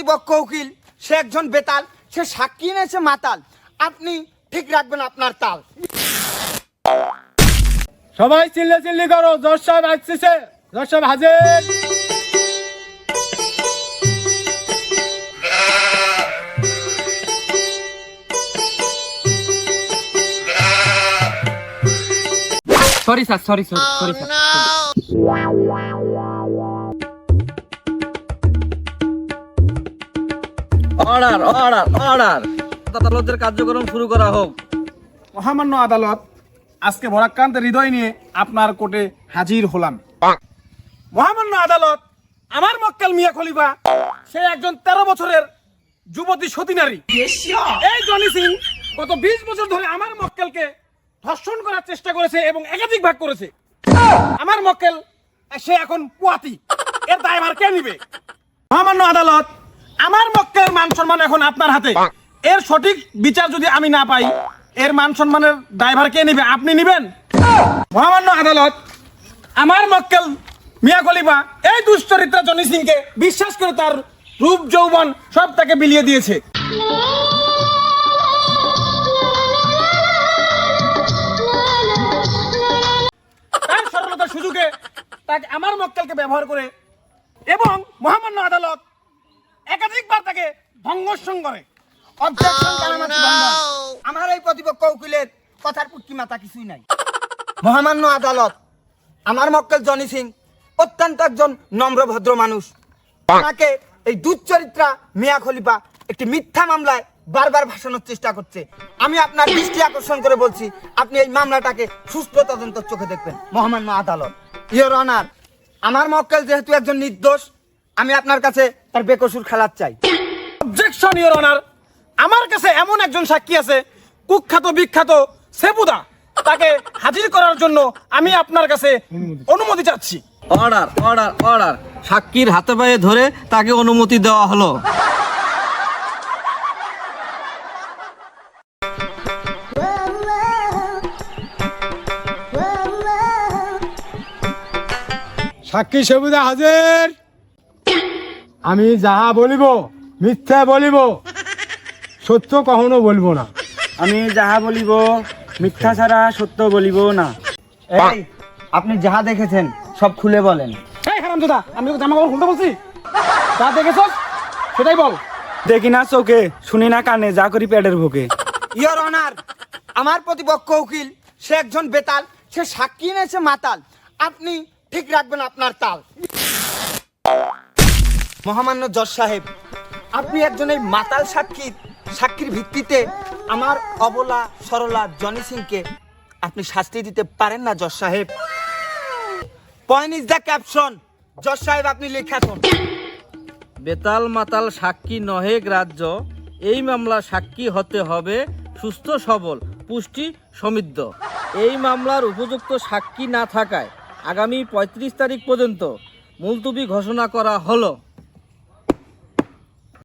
প্রতিপক্ষ উকিল সে একজন বেতাল সে সাক্ষী এনেছে মাতাল। আপনি ঠিক রাখবেন আপনার তাল। সবাই চিল্লে চিল্লি করো জজ সাহেব আসছে জজ সাহেব হাজির। Sorry sir sorry sorry sorry sir order order order. আদালতের কার্যক্রম শুরু করা হোক। মহামান্য আদালত, আজকে বরাক্রান্তের হৃদয় নিয়ে আপনার কোর্টে হাজির হলাম। মহামান্য আদালত, আমার মক্কেল মিয়া খলিফা, সে একজন তেরো বছরের যুবতী সতী নারী। এই জনি সিং গত বিশ বছর ধরে আমার মক্কেলকে ধর্ষণ করার চেষ্টা করেছে এবং একাধিক ভাগ করেছে। আমার মক্কেল সে এখন পুয়াতি। এর দায়ভার কে নিবে? মহামান্য আদালত আমার মক্কেলের মান সম্মান এখন আপনার হাতে। এর সঠিক বিচার যদি আমি না পাই এর মান সম্মানের ড্রাইভার কে নিবে? আপনি নিবেন? মহামান্য আদালত আমার মক্কেল মিয়া খলিফা এই দুশ্চরিত্রা জনি সিংকে বিশ্বাস করে তার রূপ যৌবন সব তাকে বিলিয়ে দিয়েছে। তার সরলতার সুযোগে তাকে আমার মক্কেলকে ব্যবহার করে এবং মহামান্য আদালত একাধিকবার তাকে ভঙ্গর্ষণ করে। অবজেকশন কারামাতি আমার এই প্রতিপক্ষ উকিলের কথার পুটকি মাথা কিছুই নাই। মহামান্য আদালত আমার মক্কেল জনি সিং অত্যন্ত একজন নম্র ভদ্র মানুষ। তাকে এই দুচ্চরিত্রা মিয়া খলিফা একটি মিথ্যা মামলায় বারবার ভাসানোর চেষ্টা করছে। আমি আপনার দৃষ্টি আকর্ষণ করে বলছি আপনি এই মামলাটাকে সুস্থ তদন্ত চোখে দেখবেন মহামান্য আদালত। ইয়র অনার আমার মক্কেল যেহেতু একজন নির্দোষ আমি আপনার কাছে তার বেকসুর খেলার চাই। অবজেকশন ইওর অনার আমার কাছে এমন একজন সাক্ষী আছে কুখ্যাত বিখ্যাত সেবুদা। তাকে হাজির করার জন্য আমি আপনার কাছে অনুমতি চাচ্ছি। অর্ডার অর্ডার অর্ডার সাক্ষীর হাতে পায়ে ধরে তাকে অনুমতি দেওয়া হলো। সাক্ষী সেবুদা হাজির। আমি যাহা বলিব মিথ্যা বলিব সত্য কখনো বলব না। আমি যাহা বলিব মিথ্যা ছাড়া সত্য বলিব না। এই আপনি যাহা দেখেছেন সব খুলে বলেন। এই হারাম দাদা আমি তোকে জামা কাপড় খুলতে বলছি। যা দেখেছস সেটাই বল। দেখি না চোখে শুনি না কানে যা করি পেটের ভোকে ইয়র অনার আমার প্রতিপক্ষ উকিল সে একজন বেতাল সে সাক্ষী এনেছে মাতাল। আপনি ঠিক রাখবেন আপনার তাল। মহামান্য জজ সাহেব, আপনি একজন এই মাতাল সাক্ষীর সাক্ষীর ভিত্তিতে আমার অবলা, সরলা জনি সিংকে আপনি শাস্তি দিতে পারেন না, জজ সাহেব। পয়েন্ট ইজ দ্য ক্যাপশন জজ সাহেব, আপনি লেখাছেন বেতাল মাতাল সাক্ষী নহে গ্রাহ্য, এই মামলা সাক্ষী হতে হবে সুস্থ, সবল, পুষ্টি, সমৃদ্ধ। এই মামলার উপযুক্ত সাক্ষী না থাকায় আগামী পঁয়ত্রিশ তারিখ পর্যন্ত মুলতুবি ঘোষণা করা হলো।